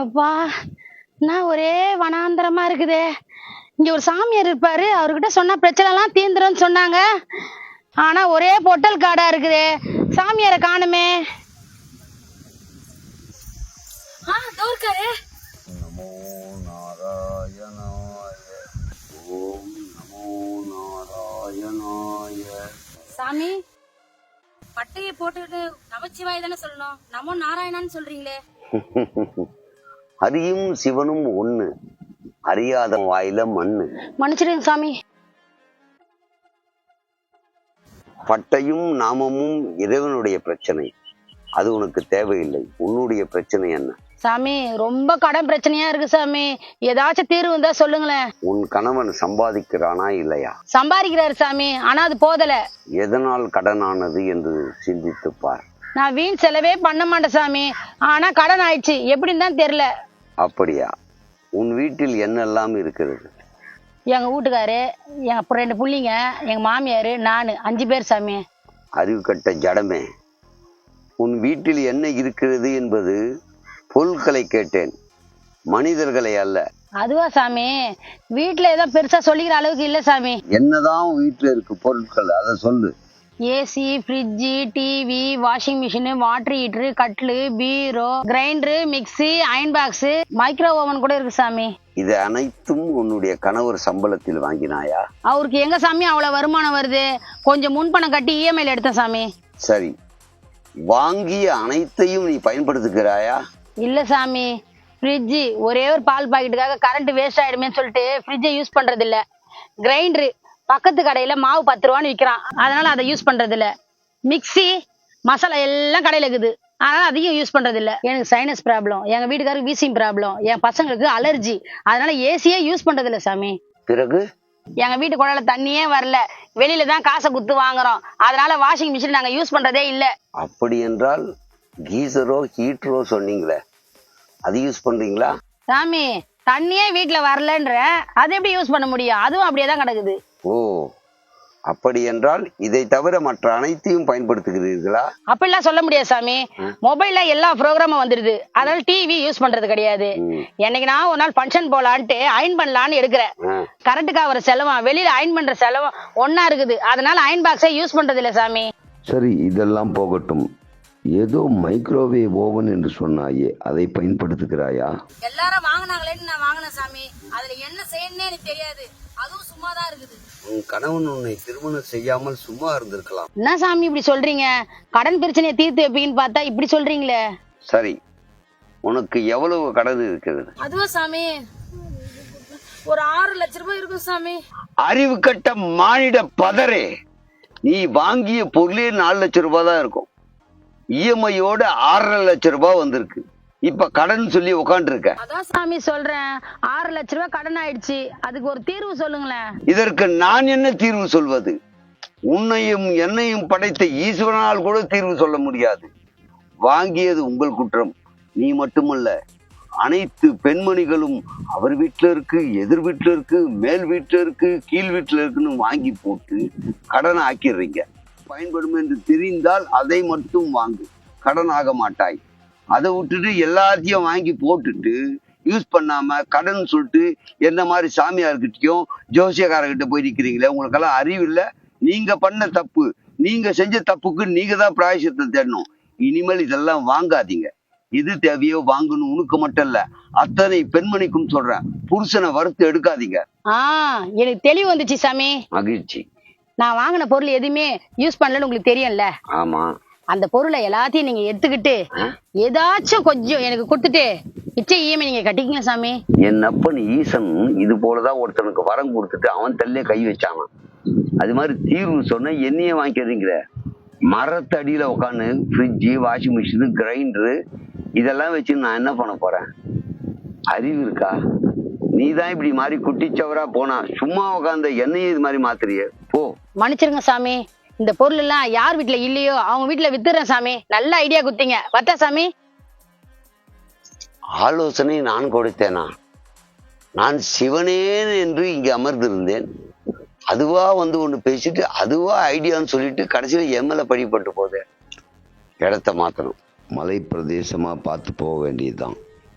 அப்பா என்ன ஒரே வனாந்தரமா இருக்குதே. இங்க ஒரு சாமியார் இருப்பாரு அவர்கிட்ட சொன்னா பிரச்சனை எல்லாம் தீந்துரும்னு சொன்னாங்க. ஆனா ஒரே பொட்டல் காடா இருக்குதே. சாமியாரை காணுமே. நமோ நாராயணாய. ஓம் நமோ நாராயணாய. சாமி பட்டையை போட்டுக்கிட்டு நமச்சிவாய் தானே சொல்லணும். நமோ நாராயணான்னு சொல்றீங்களே. ஹரியும் சிவனும் ஒண்ணு. அறியாத வாயில மண்ணு. மன்னிச்சிடுங்க சாமி. பட்டையும் நாமமும் இறைவனுடைய பிரச்சனை. அது உனக்கு தேவையில்லை. உன்னுடைய பிரச்சனை என்ன? சாமி ரொம்ப கடன் பிரச்சனையா இருக்கு சாமி. ஏதாச்சும் தீர்வு இருந்தா சொல்லுங்களேன். உன் கணவன் சம்பாதிக்கிறானா இல்லையா? சம்பாதிக்கிறாரு சாமி ஆனா அது போதல. எதனால் கடனானது என்று சிந்தித்துப் பார். நான் வீண் செலவே பண்ண மாட்டேன் சாமி. ஆனா கடன் ஆயிடுச்சு. எப்படின்னு தான் தெரியல. அப்படியா? உன் வீட்டில் என்னெல்லாம் இருக்கிறது? எங்க வீட்டுக்காரு எங்க அப்புறம் ரெண்டு புள்ளிங்க எங்க மாமியாரு நானு அஞ்சு பேர் சாமி. அறிவு கட்ட ஜடமே. உன் வீட்டில் என்ன இருக்கிறது என்பது பொருட்களை கேட்டேன். மனிதர்களை அல்ல. அதுவா சாமி? வீட்டுல ஏதோ பெருசா சொல்லிக்கிற அளவுக்கு இல்ல சாமி. என்னதான் வீட்டில் இருக்கு பொருட்கள் அதை சொல்லு. AC fridge TV washing machine water heater கட்லு பீரோ grinder mixie iron box micro oven கூட இருக்கு சாமி. இது அனைத்தும் உன்னுடைய கணவர் சம்பளத்தில் வாங்கினாயா? அவருக்கு எங்க சாமி அவ்வளவு வருமானம் வருது? கொஞ்சம் முன்பணம் கட்டி இஎம்ஐல எடுத்தேன் சாமி. சரி. வாங்கிய அனைத்தையும் நீ பயன்படுத்துகிறாயா? இல்ல சாமி. ஃப்ரிட்ஜு ஒரே ஒரு பால் பாக்கெட்டுக்காக கரண்ட் வேஸ்ட் ஆயிடுமேன்னு சொல்லிட்டு ஃப்ரிட்ஜை யூஸ் பண்றது இல்ல கிரைண்டரு பக்கத்து கடையில மாவு பத்து ரூபான்னு விற்கிறான் அதனால அதை யூஸ் பண்றது இல்ல மிக்ஸி மசாலா எல்லாம் கடையில இருக்குது. அதனால அதையும் யூஸ் பண்றது இல்ல எனக்கு சைனஸ் ப்ராப்ளம் எங்க வீட்டுக்காருக்கு வீசிங் ப்ராப்ளம் என் பசங்களுக்கு அலர்ஜி அதனால ஏசியே யூஸ் பண்றது இல்ல சாமி. பிறகு? எங்க வீட்டு குழாயில தண்ணியே வரல. வெளியில தான் காசை குத்து வாங்குறோம். அதனால வாஷிங் மிஷின் நாங்க யூஸ் பண்றதே இல்ல. அப்படி என்றால் கீசரோ ஹீட்டரோ சொன்னீங்களே. அது யூஸ் பண்றீங்களா? சாமி தண்ணியே வீட்டுல வரலன்ற அது எப்படி யூஸ் பண்ண முடியும்? அதுவும் அப்படியே தான் கிடக்குது. ஓ அப்படி என்றால் இதை தவிர மற்ற அனைத்தையும் பயன்படுத்துகிறீர்களா? அப்படிலாம் சொல்ல முடியாது சாமி. மொபைல்ல எல்லா ப்ரோக்ராமும் வந்துருது. அதனால டிவி யூஸ் பண்றது கிடையாது. என்னைக்கு நான் ஒரு நாள் ஃபங்க்ஷன் போலான்ட்டு அயன் பண்ணலான்னு எடுக்கிறேன் கரண்ட்டுக்கு ஆகிற செலவும் வெளியில அயன் பண்ற செலவும் ஒண்ணா இருக்குது. அதனால அயன் பாக்ஸே யூஸ் பண்றது இல்ல சாமி. சரி இதெல்லாம் போகட்டும். ஏதோ மைக்ரோவேவ் ஓவன் என்று சொன்னாயே அதை பயன்படுத்துகிறாயா? எல்லாரும் வாங்கினாங்களேன்னு நான் வாங்கினேன் சாமி. அதுல என்ன செய்யணும்னே எனக்கு தெரியாது. அதுவும் சும்மா தான் இருக்குது. உன் கணவன் உன்னை திருமணம் செய்யாமல் சும்மா இருந்திருக்கலாம். என்ன சாமி இப்படி சொல்றீங்க? கடன் பிரச்சனையை தீர்த்து வைப்பீங்கன்னு பார்த்தா இப்படி சொல்றீங்களே. சரி. உனக்கு எவ்வளவு கடன் இருக்கிறது? அதுவா சாமி? ஒரு ஆறு லட்ச ரூபாய் இருக்கும் சாமி. அறிவு கட்ட மானிட பதரே நீ வாங்கிய பொருளே நாலு லட்சம் ரூபாய் தான் இருக்கும். இஎம்ஐயோட ஆறரை லட்சம் ரூபாய் வந்திருக்கு. இப்ப கடன் சொல்லி உக்காண்டிருக்க. அதான் சாமி சொல்றேன். ஆறு லட்ச ரூபாய் கடன் ஆயிடுச்சு. அதுக்கு ஒரு தீர்வு சொல்லுங்களேன். இதற்கு நான் என்ன தீர்வு சொல்வது? உன்னையும் என்னையும் படைத்த ஈஸ்வரனால் கூட தீர்வு சொல்ல முடியாது. வாங்கியது உங்கள் குற்றம். நீ மட்டுமல்ல. அனைத்து பெண்மணிகளும் அவர் வீட்டுல இருக்கு எதிர் வீட்டுல இருக்கு மேல் வீட்டுல இருக்கு கீழ் வீட்டுல இருக்குன்னு வாங்கி போட்டு கடன் ஆக்கிடுறீங்க பயன்படும் என்று தெரிந்தால் அதை மட்டும் வாங்கு. கடன் ஆக மாட்டாய். அதை விட்டுட்டு எல்லாத்தையும் வாங்கி போட்டுட்டு யூஸ் பண்ணாம கடன் சொல்லிட்டு என்ன மாதிரி சாமியார்கிட்டயும் ஜோசியக்காரர்கிட்ட போய் நிக்கிறீங்களே உங்களுக்கெல்லாம் அறிவு இல்ல. நீங்க பண்ண தப்பு நீங்க செஞ்ச தப்புக்கு நீங்க தான் பிராயசத்தை தேடணும். இனிமேல் இதெல்லாம் வாங்காதீங்க. எது தேவையோ வாங்கணும் உனக்கு மட்டும் இல்ல. அத்தனை பெண்மணிக்கும் சொல்றேன் புருஷனை வறுத்து எடுக்காதீங்க. எனக்கு தெளிவு வந்துச்சு சாமி. மகிழ்ச்சி. நான் வாங்கின பொருள் எதுவுமே யூஸ் பண்ணலன்னு உங்களுக்கு தெரியும்ல? ஆமா. அந்த பொருளை எல்லாத்தையும் நீங்க எடுத்துக்கிட்டு ஏதாச்சும் கொஞ்சம் எனக்கு கொடுத்துட்டு மிச்ச இஎம்ஐ நீங்க கட்டிக்கங்க சாமி. என் அப்பன் ஈசன் இது போலதான் ஒருத்தனுக்கு வரம் கொடுத்துட்டு அவன் தள்ளியே கை வச்சானான். அது மாதிரி தீர்வு சொன்ன என்னையே வாங்கிக்கிறீங்கிற மரத்தடியில உட்காந்து ஃப்ரிட்ஜு வாஷிங் மிஷினு கிரைண்டரு இதெல்லாம் வச்சு நான் என்ன பண்ண போறேன்? அறிவு இருக்கா? நீ தான் இப்படி மாதிரி குட்டிச்சவரா போனா சும்மா உட்காந்த என்னையும் இது மாதிரி மாத்துறியே? போ. மன்னிச்சிருங்க சாமி. இந்த பொருள் எல்லாம் யார் வீட்டுல இல்லையோ அவங்க வீட்டுல வித்துறேன் சாமி. நல்ல ஐடியா குத்தீங்க வத்தா சாமி? ஆலோசனை நான் கொடுத்தேனா? நான் சிவனேன் என்று இங்கே அமர்ந்திருந்தேன். அதுவா வந்து ஒன்று பேசிட்டு அதுவா ஐடியான்னு சொல்லிட்டு கடைசியில் எம்எல்ஏ படிப்பட்டு போதே. இடத்த மாற்றணும் மலை பிரதேசமா பார்த்து போக வேண்டியதுதான்.